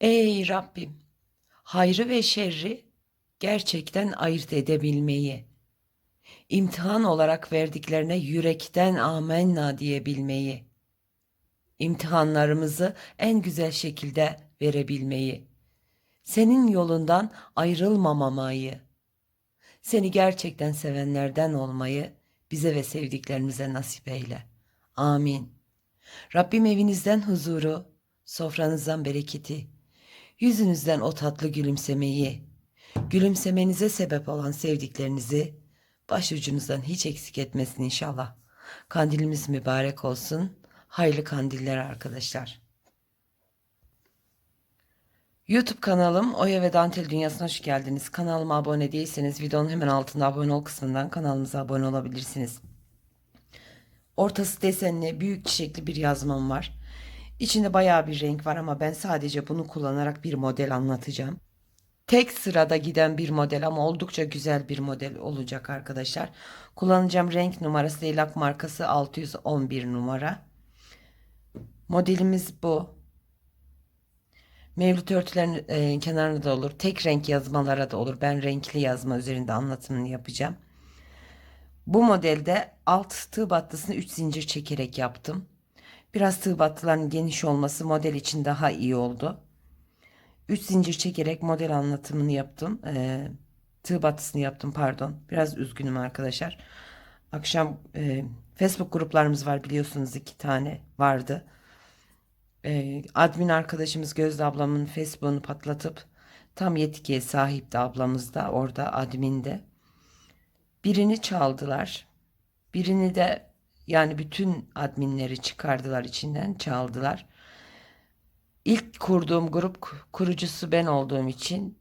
Ey Rabbim, hayrı ve şerri gerçekten ayırt edebilmeyi, imtihan olarak verdiklerine yürekten amenna diyebilmeyi, imtihanlarımızı en güzel şekilde verebilmeyi, senin yolundan ayrılmamamayı, seni gerçekten sevenlerden olmayı bize ve sevdiklerimize nasip eyle. Amin. Rabbim evinizden huzuru, sofranızdan bereketi, yüzünüzden o tatlı gülümsemeyi, gülümsemenize sebep olan sevdiklerinizi başucunuzdan hiç eksik etmesin inşallah. Kandilimiz mübarek olsun. Hayırlı kandiller arkadaşlar. YouTube kanalım Oya ve Dantel Dünyası'na hoş geldiniz. Kanalıma abone değilseniz videonun hemen altında abone ol kısmından kanalımıza abone olabilirsiniz. Ortası desenli, büyük çiçekli bir yazmam var. İçinde bayağı bir renk var ama ben sadece bunu kullanarak bir model anlatacağım. Tek sırada giden bir model ama oldukça güzel bir model olacak arkadaşlar. Kullanacağım renk numarası Leylak markası 611 numara. Modelimiz bu. Mevlüt örtülerin e, kenarında da olur. Tek renk yazmalara da olur. Ben renkli yazma üzerinde anlatımını yapacağım. Bu modelde alt tığ battısını 3 zincir çekerek yaptım. Biraz tığ battıların geniş olması model için daha iyi oldu. 3 zincir çekerek model anlatımını yaptım. Ee, tığ battısını yaptım pardon. Biraz üzgünüm arkadaşlar. Akşam e, Facebook gruplarımız var biliyorsunuz iki tane vardı. Ee, admin arkadaşımız Gözde ablamın Facebook'unu patlatıp tam yetkiye sahipti ablamız da orada adminde. Birini çaldılar. Birini de yani bütün adminleri çıkardılar içinden çaldılar. İlk kurduğum grup kurucusu ben olduğum için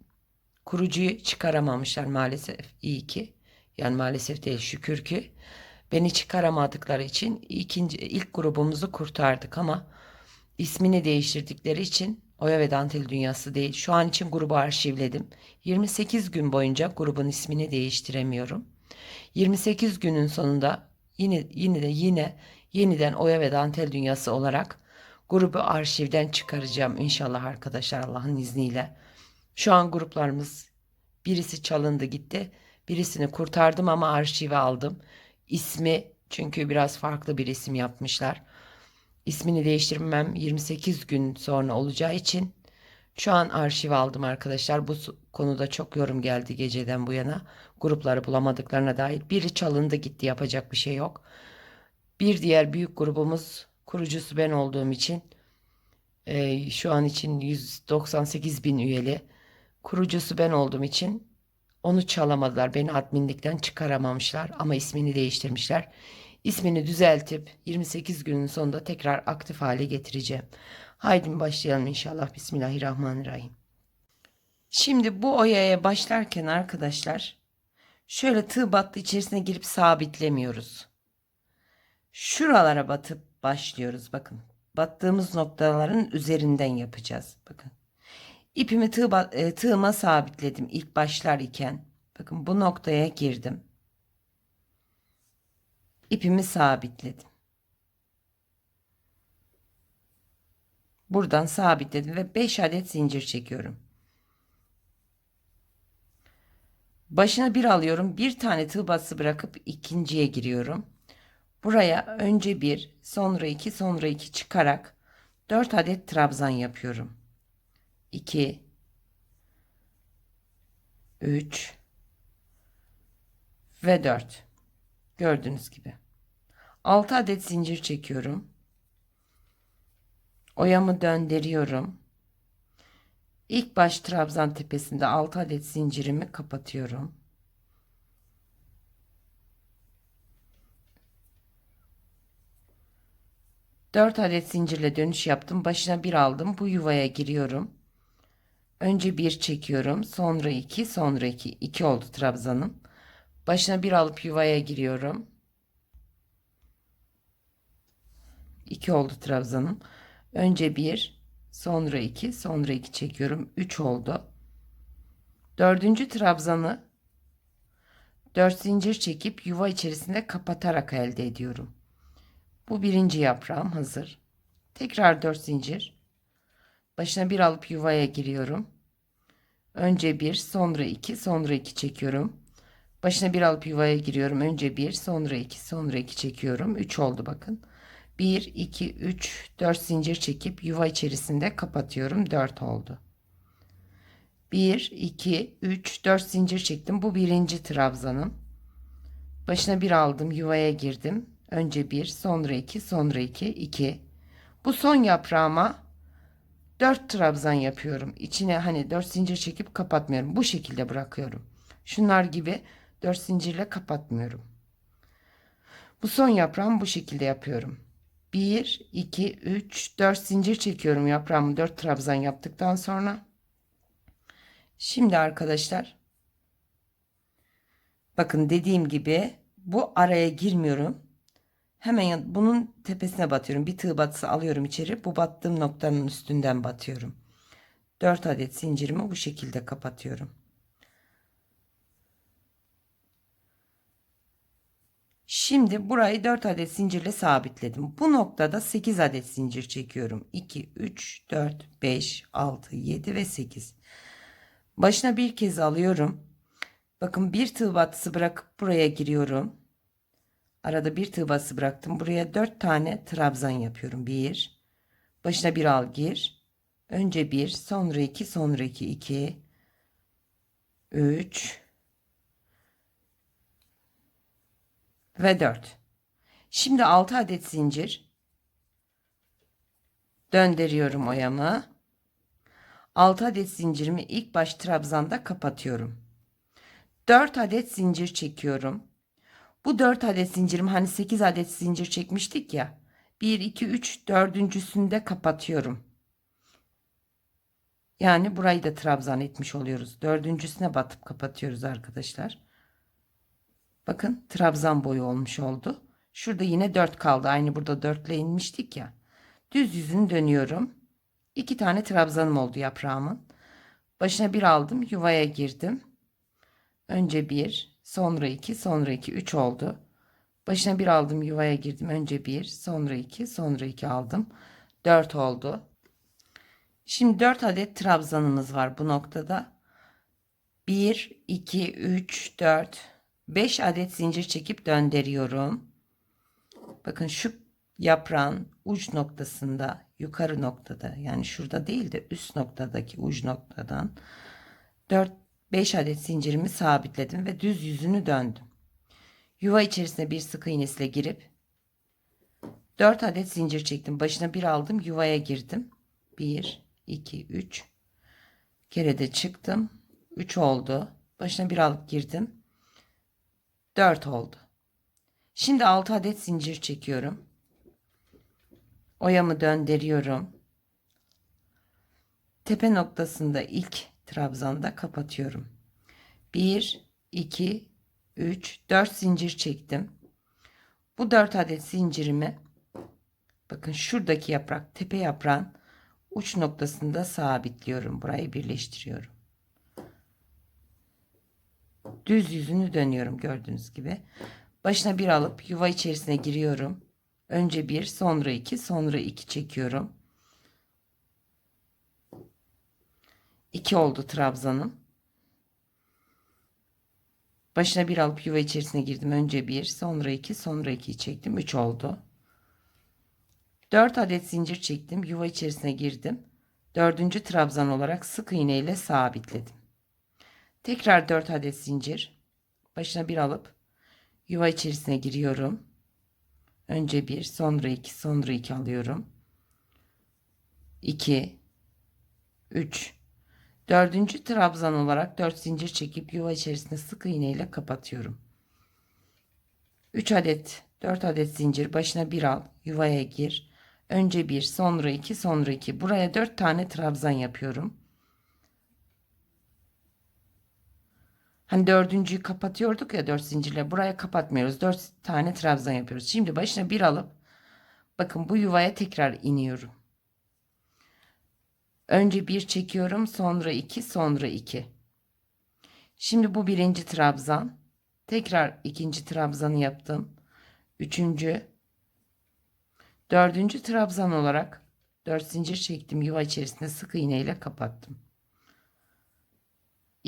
kurucuyu çıkaramamışlar maalesef. İyi ki. Yani maalesef değil şükür ki. Beni çıkaramadıkları için ikinci ilk grubumuzu kurtardık ama ismini değiştirdikleri için Oya ve Dantel Dünyası değil. Şu an için grubu arşivledim. 28 gün boyunca grubun ismini değiştiremiyorum. 28 günün sonunda yine yine de yine yeniden Oya ve Dantel Dünyası olarak grubu arşivden çıkaracağım inşallah arkadaşlar Allah'ın izniyle. Şu an gruplarımız birisi çalındı gitti. Birisini kurtardım ama arşive aldım. İsmi çünkü biraz farklı bir isim yapmışlar. İsmini değiştirmem 28 gün sonra olacağı için şu an arşiv aldım arkadaşlar. Bu konuda çok yorum geldi geceden bu yana. Grupları bulamadıklarına dair. Biri çalındı gitti yapacak bir şey yok. Bir diğer büyük grubumuz kurucusu ben olduğum için e, şu an için 198 bin üyeli. Kurucusu ben olduğum için onu çalamadılar. Beni adminlikten çıkaramamışlar ama ismini değiştirmişler. İsmini düzeltip 28 günün sonunda tekrar aktif hale getireceğim. Haydi başlayalım inşallah. Bismillahirrahmanirrahim. Şimdi bu oyaya başlarken arkadaşlar şöyle tığ battı içerisine girip sabitlemiyoruz. Şuralara batıp başlıyoruz. Bakın battığımız noktaların üzerinden yapacağız. Bakın ipimi tığ, e, tığıma sabitledim ilk başlar iken. Bakın bu noktaya girdim. İpimi sabitledim. Buradan sabitledim ve 5 adet zincir çekiyorum. Başına bir alıyorum. Bir tane tığ batısı bırakıp ikinciye giriyorum. Buraya önce bir, sonra iki, sonra iki çıkarak 4 adet trabzan yapıyorum. 2 3 ve 4. Gördüğünüz gibi. 6 adet zincir çekiyorum. Oyamı döndürüyorum. İlk baş trabzan tepesinde 6 adet zincirimi kapatıyorum. Dört adet zincirle dönüş yaptım. Başına bir aldım. Bu yuvaya giriyorum. Önce bir çekiyorum. Sonra iki, sonra iki. İki oldu trabzanım. Başına bir alıp yuvaya giriyorum. İki oldu trabzanım. Önce bir, sonra iki, sonra iki çekiyorum. Üç oldu. Dördüncü trabzanı dört zincir çekip yuva içerisinde kapatarak elde ediyorum. Bu birinci yaprağım hazır. Tekrar dört zincir. Başına bir alıp yuvaya giriyorum. Önce bir, sonra iki, sonra iki çekiyorum. Başına bir alıp yuvaya giriyorum. Önce bir, sonra iki, sonra iki çekiyorum. Üç oldu bakın. 1, 2, 3, 4 zincir çekip yuva içerisinde kapatıyorum. 4 oldu. 1, 2, 3, 4 zincir çektim. Bu birinci trabzanım. Başına bir aldım. Yuvaya girdim. Önce 1, sonra 2, sonra 2, 2. Bu son yaprağıma 4 trabzan yapıyorum. İçine hani 4 zincir çekip kapatmıyorum. Bu şekilde bırakıyorum. Şunlar gibi 4 zincirle kapatmıyorum. Bu son yaprağımı bu şekilde yapıyorum. 1, 2, 3, 4 zincir çekiyorum yaprağımı 4 trabzan yaptıktan sonra. Şimdi arkadaşlar bakın dediğim gibi bu araya girmiyorum. Hemen bunun tepesine batıyorum. Bir tığ batısı alıyorum içeri. Bu battığım noktanın üstünden batıyorum. 4 adet zincirimi bu şekilde kapatıyorum. Şimdi burayı 4 adet zincirle sabitledim. Bu noktada 8 adet zincir çekiyorum. 2, 3, 4, 5, 6, 7 ve 8. Başına bir kez alıyorum. Bakın bir tığ batısı bırakıp buraya giriyorum. Arada bir tığ batısı bıraktım. Buraya 4 tane trabzan yapıyorum. 1. Başına bir al gir. Önce 1, sonra 2, sonra 2, 2, 3, ve 4. Şimdi 6 adet zincir döndürüyorum oyamı. 6 adet zincirimi ilk baş trabzanda kapatıyorum. 4 adet zincir çekiyorum. Bu 4 adet zincirim hani 8 adet zincir çekmiştik ya. 1 2 3 dördüncüsünde kapatıyorum. Yani burayı da trabzan etmiş oluyoruz. Dördüncüsüne batıp kapatıyoruz arkadaşlar. Bakın trabzan boyu olmuş oldu. Şurada yine 4 kaldı. Aynı burada 4 ile inmiştik ya. Düz yüzünü dönüyorum. 2 tane trabzanım oldu yaprağımın. Başına bir aldım. Yuvaya girdim. Önce 1, sonra 2, sonra 2, 3 oldu. Başına bir aldım. Yuvaya girdim. Önce 1, sonra 2, sonra 2 aldım. 4 oldu. Şimdi 4 adet trabzanımız var bu noktada. 1, 2, 3, 4, 5 adet zincir çekip döndürüyorum. Bakın şu yaprağın uç noktasında yukarı noktada yani şurada değil de üst noktadaki uç noktadan 4 5 adet zincirimi sabitledim ve düz yüzünü döndüm. Yuva içerisine bir sık iğnesiyle girip 4 adet zincir çektim. Başına bir aldım, yuvaya girdim. 1 2 3 kere de çıktım. 3 oldu. Başına bir alıp girdim. 4 oldu. Şimdi 6 adet zincir çekiyorum. Oyamı döndürüyorum. Tepe noktasında ilk trabzanda kapatıyorum. 1 2 3 4 zincir çektim. Bu 4 adet zincirimi bakın şuradaki yaprak tepe yaprağın uç noktasında sabitliyorum. Burayı birleştiriyorum. Düz yüzünü dönüyorum gördüğünüz gibi. Başına bir alıp yuva içerisine giriyorum. Önce bir, sonra iki, sonra iki çekiyorum. İki oldu trabzanım. Başına bir alıp yuva içerisine girdim. Önce bir, sonra iki, sonra iki çektim. Üç oldu. Dört adet zincir çektim. Yuva içerisine girdim. Dördüncü trabzan olarak sık iğne ile sabitledim. Tekrar 4 adet zincir. Başına bir alıp yuva içerisine giriyorum. Önce bir, sonra iki, sonra iki alıyorum. 2 3 Dördüncü trabzan olarak 4 zincir çekip yuva içerisine sık iğne ile kapatıyorum. 3 adet 4 adet zincir başına bir al yuvaya gir. Önce bir, sonra iki, sonra iki. Buraya 4 tane trabzan yapıyorum. Hani dördüncüyü kapatıyorduk ya dört zincirle. Buraya kapatmıyoruz. Dört tane trabzan yapıyoruz. Şimdi başına bir alıp bakın bu yuvaya tekrar iniyorum. Önce bir çekiyorum. Sonra iki, sonra iki. Şimdi bu birinci trabzan. Tekrar ikinci trabzanı yaptım. Üçüncü. Dördüncü trabzan olarak 4 zincir çektim. Yuva içerisinde sık iğne ile kapattım.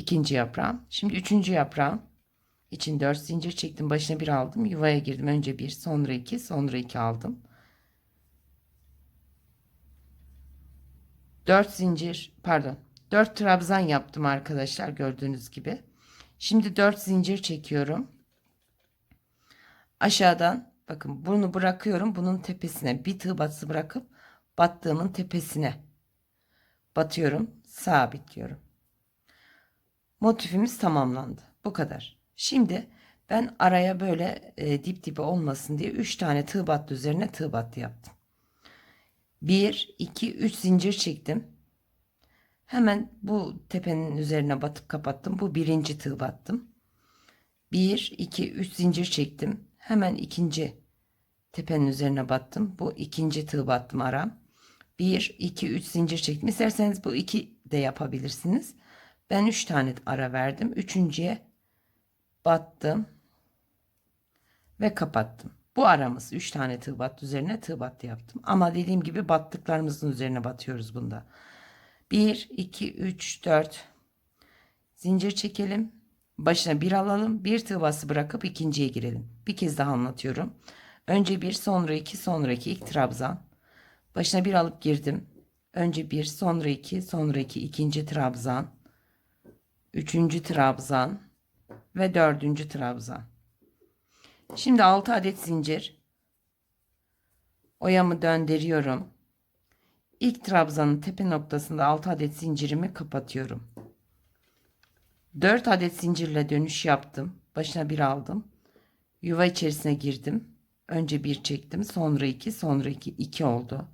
İkinci yaprağım. Şimdi üçüncü yaprağım. için 4 zincir çektim. Başına bir aldım. Yuvaya girdim. Önce bir, sonra iki, sonra iki aldım. 4 zincir, pardon. 4 trabzan yaptım arkadaşlar gördüğünüz gibi. Şimdi 4 zincir çekiyorum. Aşağıdan bakın bunu bırakıyorum. Bunun tepesine bir tığ batısı bırakıp battığımın tepesine batıyorum. Sabitliyorum. Motifimiz tamamlandı. Bu kadar. Şimdi ben araya böyle e, dip dibe olmasın diye 3 tane tığ battı üzerine tığ battı yaptım. 1, 2, 3 zincir çektim. Hemen bu tepenin üzerine batıp kapattım. Bu birinci tığ battım. 1, 2, 3 zincir çektim. Hemen ikinci tepenin üzerine battım. Bu ikinci tığ battım aram. 1, 2, 3 zincir çektim. İsterseniz bu iki de yapabilirsiniz. Ben 3 tane ara verdim. Üçüncüye battım ve kapattım. Bu aramız 3 tane tığ battı üzerine tığ battı yaptım. Ama dediğim gibi battıklarımızın üzerine batıyoruz bunda. 1, 2, 3, 4 zincir çekelim. Başına bir alalım. Bir tığ bası bırakıp ikinciye girelim. Bir kez daha anlatıyorum. Önce bir, sonra iki, sonra iki. ilk trabzan. Başına bir alıp girdim. Önce bir, sonra iki, sonra iki. ikinci trabzan. Üçüncü trabzan. Ve dördüncü trabzan. Şimdi 6 adet zincir. Oyamı döndürüyorum. İlk trabzanın tepe noktasında 6 adet zincirimi kapatıyorum. 4 adet zincirle dönüş yaptım. Başına bir aldım. Yuva içerisine girdim. Önce bir çektim. Sonra iki, sonra iki, iki oldu.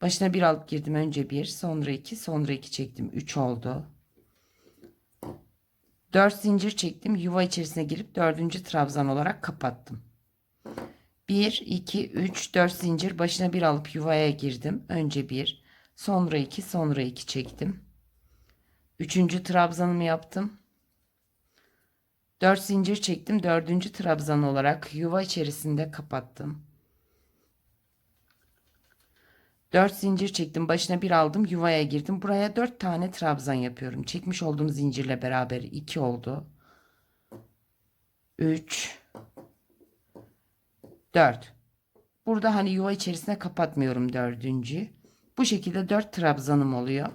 Başına bir alıp girdim. Önce bir, sonra iki, sonra iki çektim. Üç oldu. 4 zincir çektim. Yuva içerisine girip dördüncü trabzan olarak kapattım. 1, 2, 3, 4 zincir başına bir alıp yuvaya girdim. Önce bir, sonra iki, sonra iki çektim. Üçüncü trabzanımı yaptım. 4 zincir çektim. Dördüncü trabzan olarak yuva içerisinde kapattım. 4 zincir çektim. Başına bir aldım. Yuvaya girdim. Buraya 4 tane trabzan yapıyorum. Çekmiş olduğum zincirle beraber 2 oldu. 3 4 Burada hani yuva içerisine kapatmıyorum dördüncü. Bu şekilde 4 trabzanım oluyor.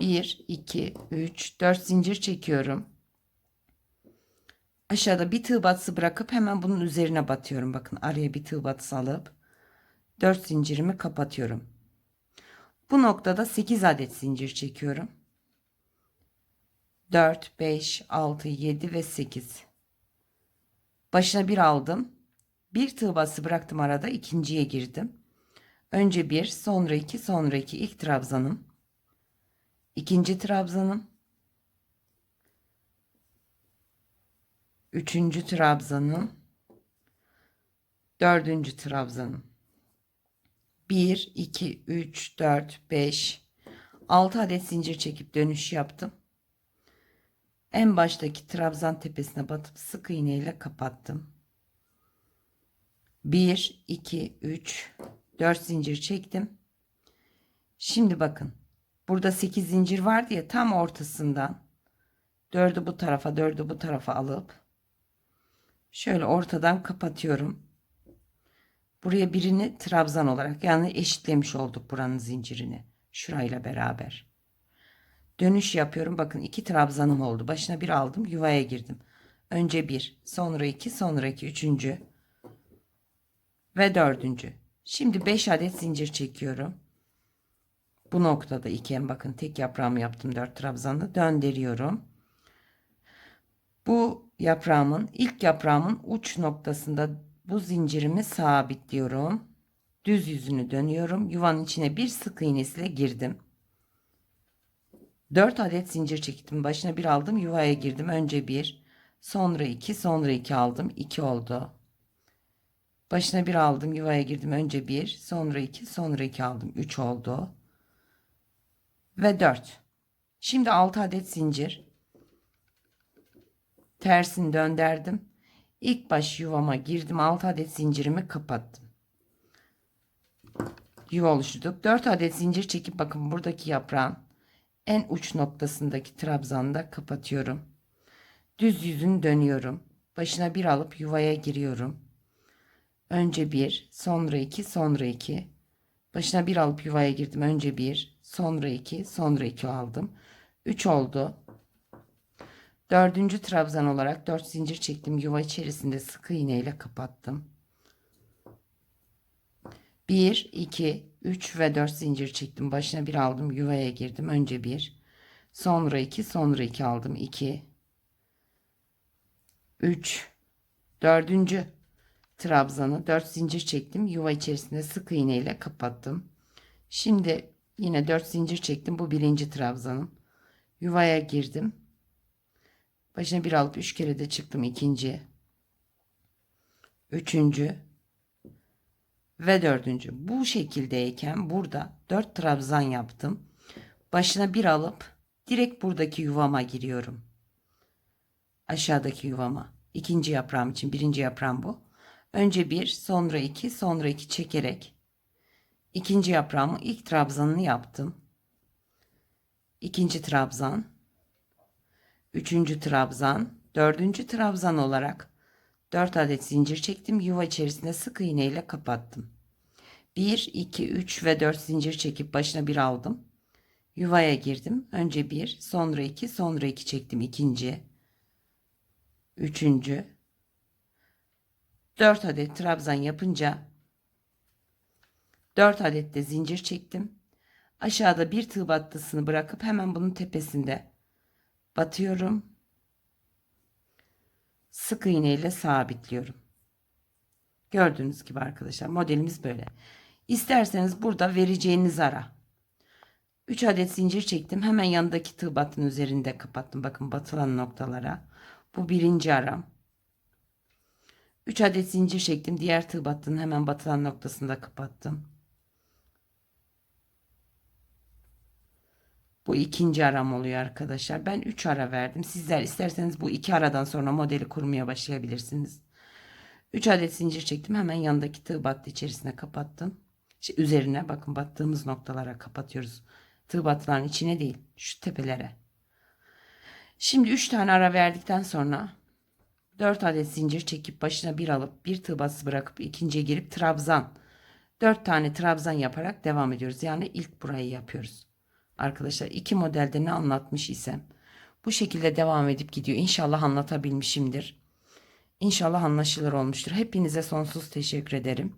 1 2 3 4 zincir çekiyorum. Aşağıda bir tığ batısı bırakıp hemen bunun üzerine batıyorum. Bakın araya bir tığ batısı alıp 4 zincirimi kapatıyorum. Bu noktada 8 adet zincir çekiyorum. 4, 5, 6, 7 ve 8. Başına bir aldım. Bir tığ bası bıraktım arada ikinciye girdim. Önce bir, sonra iki, sonra iki ilk trabzanım. İkinci trabzanım. Üçüncü trabzanım. Dördüncü trabzanım. 1, 2, 3, 4, 5, 6 adet zincir çekip dönüş yaptım. En baştaki trabzan tepesine batıp sık iğne ile kapattım. 1, 2, 3, 4 zincir çektim. Şimdi bakın. Burada 8 zincir vardı ya tam ortasından 4'ü bu tarafa 4'ü bu tarafa alıp şöyle ortadan kapatıyorum. Buraya birini trabzan olarak yani eşitlemiş olduk buranın zincirini. Şurayla beraber. Dönüş yapıyorum. Bakın iki trabzanım oldu. Başına bir aldım. Yuvaya girdim. Önce bir, sonra iki, sonra iki, üçüncü ve dördüncü. Şimdi beş adet zincir çekiyorum. Bu noktada iken bakın tek yaprağımı yaptım dört trabzanla döndürüyorum. Bu yaprağımın ilk yaprağımın uç noktasında bu zincirimi sabitliyorum. Düz yüzünü dönüyorum. Yuvanın içine bir sık iğnesiyle girdim. 4 adet zincir çektim. Başına bir aldım. Yuvaya girdim. Önce bir, sonra iki, sonra iki aldım. 2 oldu. Başına bir aldım. Yuvaya girdim. Önce bir, sonra iki, sonra iki aldım. 3 oldu. Ve 4. Şimdi 6 adet zincir. Tersini döndürdüm. İlk baş yuvama girdim. 6 adet zincirimi kapattım. yuva oluşturduk. 4 adet zincir çekip bakın buradaki yaprağın en uç noktasındaki trabzanda kapatıyorum. Düz yüzünü dönüyorum. Başına bir alıp yuvaya giriyorum. Önce bir, sonra iki, sonra iki. Başına bir alıp yuvaya girdim. Önce bir, sonra iki, sonra iki aldım. Üç oldu. Dördüncü trabzan olarak dört zincir çektim. Yuva içerisinde sık iğne ile kapattım. 1, 2, 3 ve 4 zincir çektim. Başına bir aldım. Yuvaya girdim. Önce bir, sonra iki, sonra iki aldım. 2, 3, dördüncü trabzanı 4 zincir çektim. Yuva içerisinde sık iğne ile kapattım. Şimdi yine 4 zincir çektim. Bu birinci trabzanım. Yuvaya girdim. Başına bir alıp 3 kere de çıktım. ikinci, üçüncü ve dördüncü. Bu şekildeyken burada 4 trabzan yaptım. Başına bir alıp direkt buradaki yuvama giriyorum. Aşağıdaki yuvama. İkinci yaprağım için birinci yaprağım bu. Önce bir, sonra iki, sonra iki çekerek ikinci yaprağımı ilk trabzanını yaptım. İkinci trabzan, üçüncü trabzan, dördüncü trabzan olarak 4 adet zincir çektim. Yuva içerisinde sık iğne ile kapattım. 1, 2, 3 ve 4 zincir çekip başına bir aldım. Yuvaya girdim. Önce bir, sonra iki, sonra iki çektim. ikinci, üçüncü, 4 adet trabzan yapınca 4 adet de zincir çektim. Aşağıda bir tığ battısını bırakıp hemen bunun tepesinde batıyorum. Sık iğne ile sabitliyorum. Gördüğünüz gibi arkadaşlar modelimiz böyle. İsterseniz burada vereceğiniz ara 3 adet zincir çektim. Hemen yanındaki tığ battının üzerinde kapattım. Bakın batılan noktalara. Bu birinci aram. 3 adet zincir çektim. Diğer tığ battının hemen batılan noktasında kapattım. Bu ikinci aram oluyor arkadaşlar. Ben 3 ara verdim. Sizler isterseniz bu iki aradan sonra modeli kurmaya başlayabilirsiniz. 3 adet zincir çektim. Hemen yanındaki tığ battı içerisine kapattım. İşte üzerine bakın battığımız noktalara kapatıyoruz. Tığ battıların içine değil. Şu tepelere. Şimdi 3 tane ara verdikten sonra 4 adet zincir çekip başına bir alıp bir tığ batısı bırakıp ikinciye girip trabzan 4 tane trabzan yaparak devam ediyoruz. Yani ilk burayı yapıyoruz. Arkadaşlar iki modelde ne anlatmış isem bu şekilde devam edip gidiyor. İnşallah anlatabilmişimdir. İnşallah anlaşılır olmuştur. Hepinize sonsuz teşekkür ederim.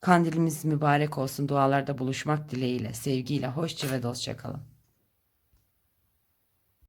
Kandilimiz mübarek olsun. Dualarda buluşmak dileğiyle, sevgiyle, hoşça ve dostça kalın.